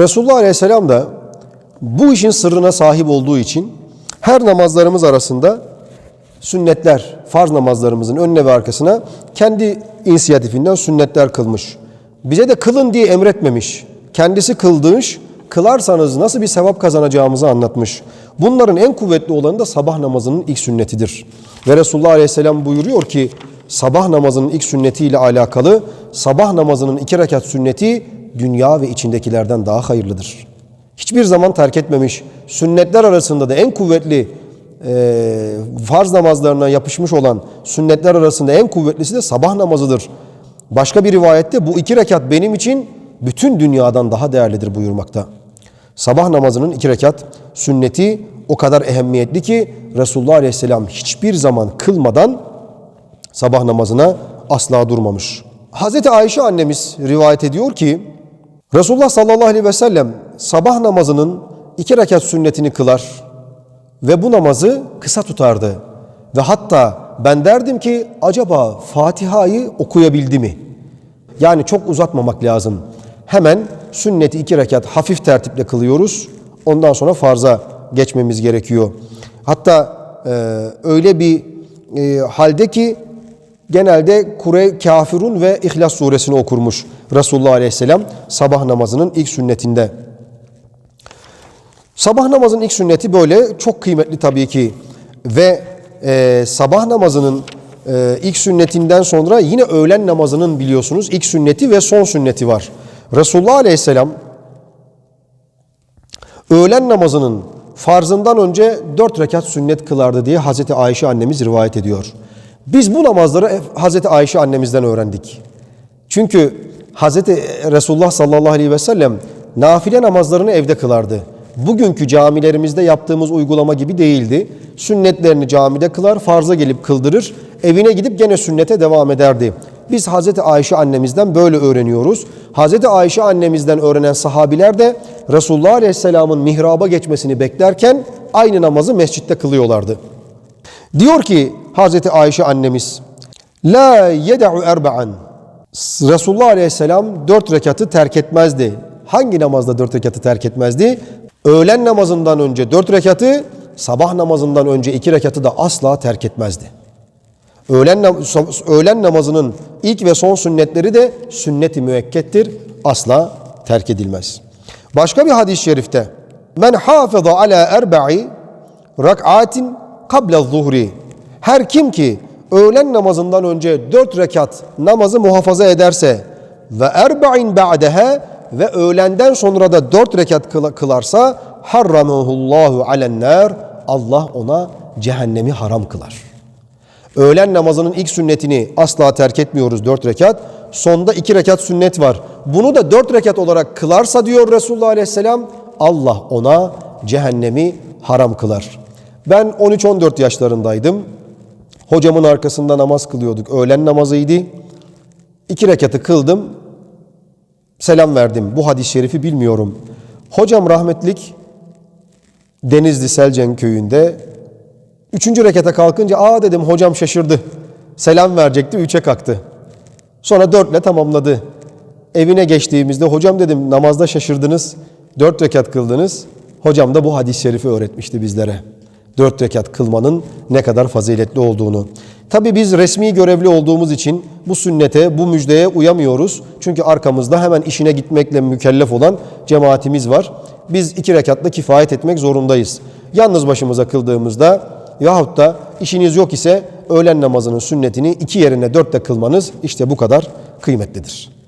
Resulullah Aleyhisselam da bu işin sırrına sahip olduğu için her namazlarımız arasında sünnetler, farz namazlarımızın önüne ve arkasına kendi inisiyatifinden sünnetler kılmış. Bize de kılın diye emretmemiş. Kendisi kıldırmış, kılarsanız nasıl bir sevap kazanacağımızı anlatmış. Bunların en kuvvetli olanı da sabah namazının ilk sünnetidir. Ve Resulullah Aleyhisselam buyuruyor ki sabah namazının ilk sünnetiyle alakalı sabah namazının iki rekat sünneti dünya ve içindekilerden daha hayırlıdır. Hiçbir zaman terk etmemiş. Sünnetler arasında da en kuvvetli e, farz namazlarına yapışmış olan sünnetler arasında en kuvvetlisi de sabah namazıdır. Başka bir rivayette bu iki rekat benim için bütün dünyadan daha değerlidir buyurmakta. Sabah namazının iki rekat sünneti o kadar ehemmiyetli ki Resulullah Aleyhisselam hiçbir zaman kılmadan sabah namazına asla durmamış. Hazreti Ayşe annemiz rivayet ediyor ki Resulullah sallallahu aleyhi ve sellem sabah namazının iki rekat sünnetini kılar ve bu namazı kısa tutardı. Ve hatta ben derdim ki acaba Fatiha'yı okuyabildi mi? Yani çok uzatmamak lazım. Hemen sünneti iki rekat hafif tertiple kılıyoruz. Ondan sonra farza geçmemiz gerekiyor. Hatta e, öyle bir e, halde ki genelde Kure Kafirun ve İhlas suresini okurmuş Resulullah Aleyhisselam sabah namazının ilk sünnetinde. Sabah namazının ilk sünneti böyle çok kıymetli tabii ki ve e, sabah namazının e, ilk sünnetinden sonra yine öğlen namazının biliyorsunuz ilk sünneti ve son sünneti var. Resulullah Aleyhisselam öğlen namazının farzından önce dört rekat sünnet kılardı diye Hazreti Ayşe annemiz rivayet ediyor. Biz bu namazları Hazreti Ayşe annemizden öğrendik. Çünkü Hazreti Resulullah sallallahu aleyhi ve sellem nafile namazlarını evde kılardı. Bugünkü camilerimizde yaptığımız uygulama gibi değildi. Sünnetlerini camide kılar, farza gelip kıldırır, evine gidip gene sünnete devam ederdi. Biz Hazreti Ayşe annemizden böyle öğreniyoruz. Hazreti Ayşe annemizden öğrenen sahabiler de Resulullah Aleyhisselam'ın mihraba geçmesini beklerken aynı namazı mescitte kılıyorlardı. Diyor ki Hazreti Ayşe annemiz La yeda'u erba'an Resulullah Aleyhisselam dört rekatı terk etmezdi. Hangi namazda dört rekatı terk etmezdi? Öğlen namazından önce dört rekatı, sabah namazından önce iki rekatı da asla terk etmezdi. Öğlen, öğlen namazının ilk ve son sünnetleri de sünnet-i müekkettir. Asla terk edilmez. Başka bir hadis-i şerifte Men hafıza ala erba'i rak'atin kable zuhri Her kim ki öğlen namazından önce dört rekat namazı muhafaza ederse ve erba'in ba'deha ve öğlenden sonra da dört rekat kıla- kılarsa harramahullahu alen nar Allah ona cehennemi haram kılar. Öğlen namazının ilk sünnetini asla terk etmiyoruz dört rekat. Sonda iki rekat sünnet var. Bunu da dört rekat olarak kılarsa diyor Resulullah Aleyhisselam Allah ona cehennemi haram kılar. Ben 13-14 yaşlarındaydım. Hocamın arkasında namaz kılıyorduk. Öğlen namazıydı. İki rekatı kıldım. Selam verdim. Bu hadis-i şerifi bilmiyorum. Hocam rahmetlik Denizli Selcen köyünde Üçüncü rekata kalkınca aa dedim hocam şaşırdı. Selam verecekti üçe kalktı. Sonra dörtle tamamladı. Evine geçtiğimizde hocam dedim namazda şaşırdınız. Dört rekat kıldınız. Hocam da bu hadis-i şerifi öğretmişti bizlere. Dört rekat kılmanın ne kadar faziletli olduğunu. Tabi biz resmi görevli olduğumuz için bu sünnete, bu müjdeye uyamıyoruz. Çünkü arkamızda hemen işine gitmekle mükellef olan cemaatimiz var. Biz iki rekatla kifayet etmek zorundayız. Yalnız başımıza kıldığımızda yahut da işiniz yok ise öğlen namazının sünnetini iki yerine dörtte kılmanız işte bu kadar kıymetlidir.